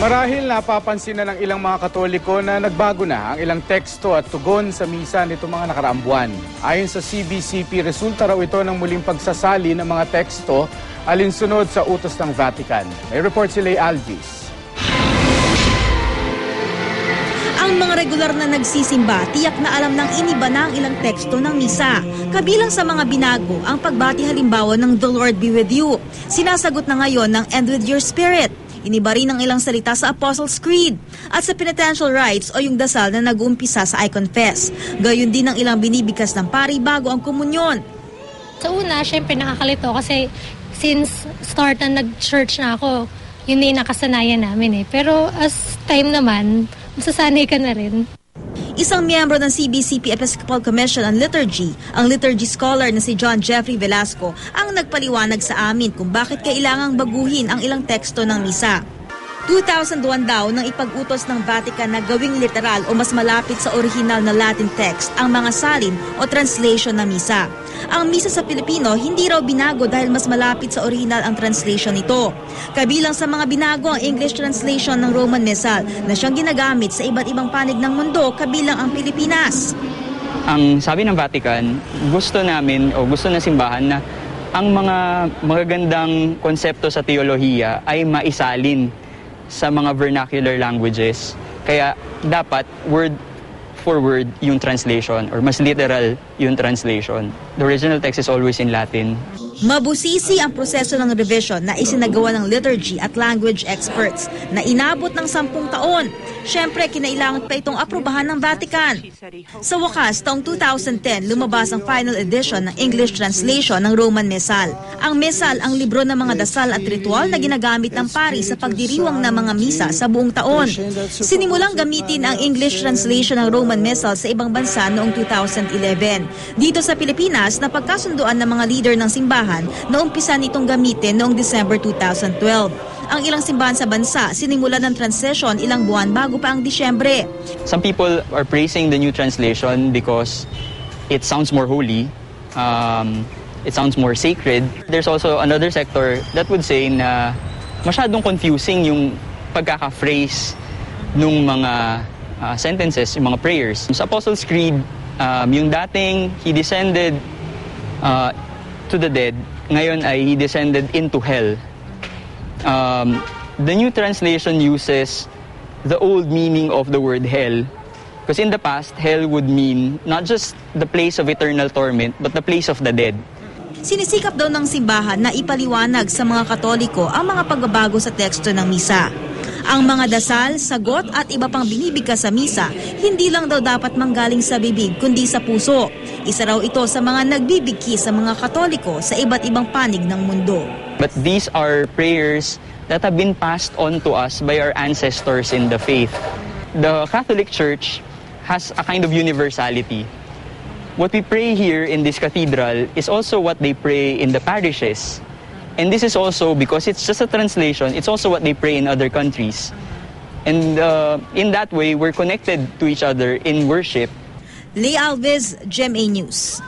Marahil napapansin na ng ilang mga katoliko na nagbago na ang ilang teksto at tugon sa misa nito mga nakaraang buwan. Ayon sa CBCP, resulta raw ito ng muling pagsasali ng mga teksto alinsunod sa utos ng Vatican. May report si Lay Alvis. Ang mga regular na nagsisimba, tiyak na alam ng iniba na ang ilang teksto ng misa. Kabilang sa mga binago, ang pagbati halimbawa ng The Lord be with you. Sinasagot na ngayon ng End with your spirit. Iniba rin ang ilang salita sa Apostles' Creed at sa penitential rites o yung dasal na nag-uumpisa sa I Confess. Gayon din ang ilang binibigkas ng pari bago ang komunyon. Sa una, syempre nakakalito kasi since start na nag-church na ako, yun din nakasanayan namin eh. Pero as time naman, masasanay ka na rin. Isang miyembro ng CBCP Episcopal Commission on Liturgy, ang liturgy scholar na si John Jeffrey Velasco, ang nagpaliwanag sa amin kung bakit kailangang baguhin ang ilang teksto ng misa. 2001 daw nang ipag-utos ng Vatican na gawing literal o mas malapit sa original na Latin text ang mga salin o translation ng misa. Ang misa sa Pilipino hindi raw binago dahil mas malapit sa original ang translation nito. Kabilang sa mga binago ang English translation ng Roman Missal na siyang ginagamit sa iba't ibang panig ng mundo kabilang ang Pilipinas. ang sabi ng Vatican, gusto namin o gusto ng simbahan na ang mga magagandang konsepto sa teolohiya ay maisalin sa mga vernacular languages. Kaya dapat word for word yung translation or mas literal yung translation. The original text is always in Latin. Mabusisi ang proseso ng revision na isinagawa ng liturgy at language experts na inabot ng sampung taon. Siyempre, kinailangan pa itong aprubahan ng Vatican. Sa wakas, taong 2010, lumabas ang final edition ng English translation ng Roman Missal. Ang Missal ang libro ng mga dasal at ritual na ginagamit ng pari sa pagdiriwang ng mga misa sa buong taon. Sinimulang gamitin ang English translation ng Roman Missal sa ibang bansa noong 2011. Dito sa Pilipinas, napagkasunduan ng mga leader ng simbahan na umpisa nitong gamitin noong December 2012. Ang ilang simbahan sa bansa sinimulan ng transition ilang buwan bago pa ang Disyembre. Some people are praising the new translation because it sounds more holy, um, it sounds more sacred. There's also another sector that would say na masyadong confusing yung pagkaka-phrase nung mga uh, sentences, yung mga prayers. Sa Apostles' Creed, um, yung dating he descended uh, to the dead, ngayon ay he descended into hell. Um, the new translation uses the old meaning of the word hell. Because in the past, hell would mean not just the place of eternal torment, but the place of the dead. Sinisikap daw ng simbahan na ipaliwanag sa mga katoliko ang mga pagbabago sa teksto ng misa. Ang mga dasal, sagot at iba pang binibigkas sa misa, hindi lang daw dapat manggaling sa bibig kundi sa puso. Isa raw ito sa mga nagbibigki sa mga katoliko sa iba't ibang panig ng mundo. But these are prayers that have been passed on to us by our ancestors in the faith. The Catholic Church has a kind of universality. What we pray here in this cathedral is also what they pray in the parishes. And this is also because it's just a translation, it's also what they pray in other countries. And uh, in that way, we're connected to each other in worship Lee Alves, GMA News.